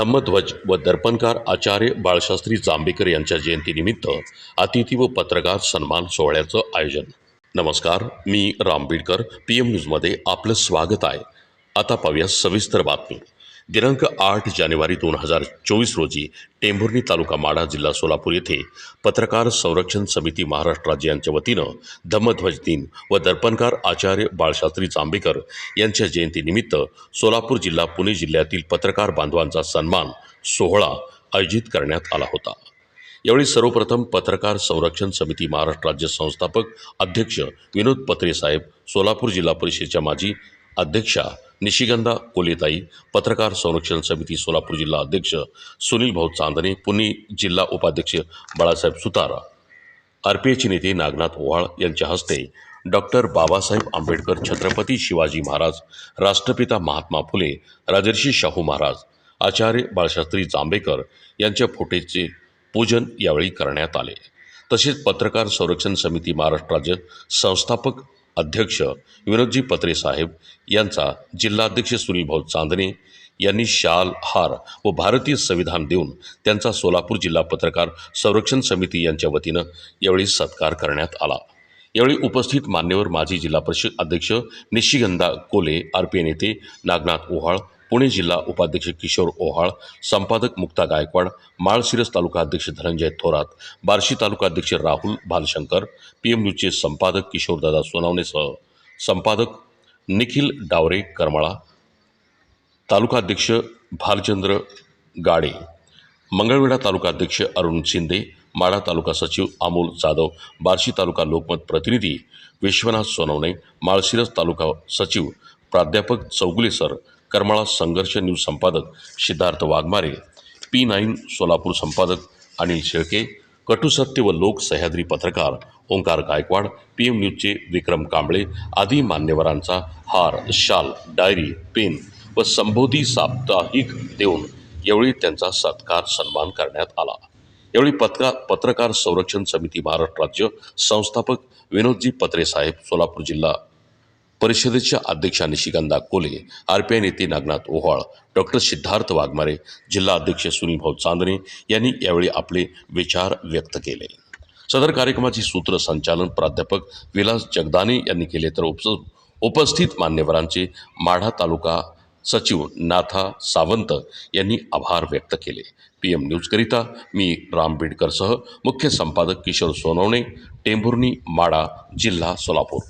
धम्मध्वज व दर्पणकार आचार्य बाळशास्त्री जांभेकर यांच्या जयंतीनिमित्त अतिथी व पत्रकार सन्मान सोहळ्याचं आयोजन. नमस्कार मी राम बीडकर पी एम न्यूजमध्ये आपलं स्वागत आहे. आता पाहूया सविस्तर बातमी. दिनांक आठ जानेवारी दोन हजार चोवीस रोजी टेंभुर्णी तालुका माढा जिल्हा सोलापूर येथे पत्रकार संरक्षण समिती महाराष्ट्र राज्य यांच्या वतीनं धम्मध्वज दिन व दर्पणकार आचार्य बाळशास्त्री जांभेकर यांच्या जयंतीनिमित्त सोलापूर जिल्हा पुणे जिल्ह्यातील पत्रकार बांधवांचा सन्मान सोहळा आयोजित करण्यात आला होता. यावेळी सर्वप्रथम पत्रकार संरक्षण समिती महाराष्ट्र राज्य संस्थापक अध्यक्ष विनोद पत्रे साहेब सोलापूर जिल्हा परिषदेच्या माजी अध्यक्षा निशिगंधा कोलेताई पत्रकार संरक्षण समिती सोलापूर जिल्हा अध्यक्ष सुनील भाऊ चांदणे पुणे जिल्हा उपाध्यक्ष बाळासाहेब सुतार आर पी नेते नागनाथ ओवाळ यांच्या हस्ते डॉक्टर बाबासाहेब आंबेडकर छत्रपती शिवाजी महाराज राष्ट्रपिता महात्मा फुले राजर्षी शाहू महाराज आचार्य बाळशास्त्री जांभेकर यांच्या फोटेचे पूजन यावेळी करण्यात आले. तसेच पत्रकार संरक्षण समिती महाराष्ट्र राज्य संस्थापक अध्यक्ष विनोदजी पत्रे साहेब यांचा जिल्हाध्यक्ष सुनीलभाऊ चांदणे यांनी शाल हार व भारतीय संविधान देऊन त्यांचा सोलापूर जिल्हा पत्रकार संरक्षण समिती यांच्या वतीनं यावेळी सत्कार करण्यात आला. यावेळी उपस्थित मान्यवर माजी जिल्हा परिषद अध्यक्ष निशिगंधा कोले आर पी नेते नागनाथ ओहाळ पुणे जिल्हा उपाध्यक्ष किशोर ओहाळ संपादक मुक्ता गायकवाड माळशिरस तालुका अध्यक्ष धनंजय थोरात बार्शी तालुका अध्यक्ष राहुल भालशंकर पी एम न्यूजचे संपादक किशोरदादा सोनावणेसह संपादक निखिल डावरे करमाळा तालुकाध्यक्ष भालचंद्र गाडे मंगळवेढा तालुकाध्यक्ष अरुण शिंदे माढा तालुका सचिव अमोल जाधव बार्शी तालुका लोकमत प्रतिनिधी विश्वनाथ सोनवणे माळशिरस तालुका सचिव प्राध्यापक चौगुले सर करमाळा संघर्ष न्यूज संपादक सिद्धार्थ वाघमारे पी नाईन सोलापूर संपादक अनिल शेळके कटुसत्य व लोक सह्याद्री पत्रकार ओंकार गायकवाड पी एम न्यूजचे विक्रम कांबळे आदी मान्यवरांचा हार शाल डायरी पेन व संबोधी साप्ताहिक देऊन यावेळी त्यांचा सत्कार सन्मान करण्यात आला. यावेळी पत्रकार पत्रकार संरक्षण समिती महाराष्ट्र राज्य संस्थापक विनोदजी पत्रे साहेब सोलापूर जिल्हा परिषदेच्या अध्यक्षा निशिकांत कोले आर पी आय नेते नागनाथ ओहाळ डॉक्टर सिद्धार्थ वाघमारे जिल्हा अध्यक्ष सुनील भाऊ चांदणे यांनी यावेळी आपले विचार व्यक्त केले. सदर कार्यक्रमाचे सूत्रसंचालन प्राध्यापक विलास जगदाने यांनी केले तर उपस उपस्थित मान्यवरांचे माढा तालुका सचिव नाथा सावंत यांनी आभार व्यक्त केले. पी एम न्यूजकरिता मी राम बीडकरसह मुख्य संपादक किशोर सोनवणे टेंभुर्णी माडा जिल्हा सोलापूर.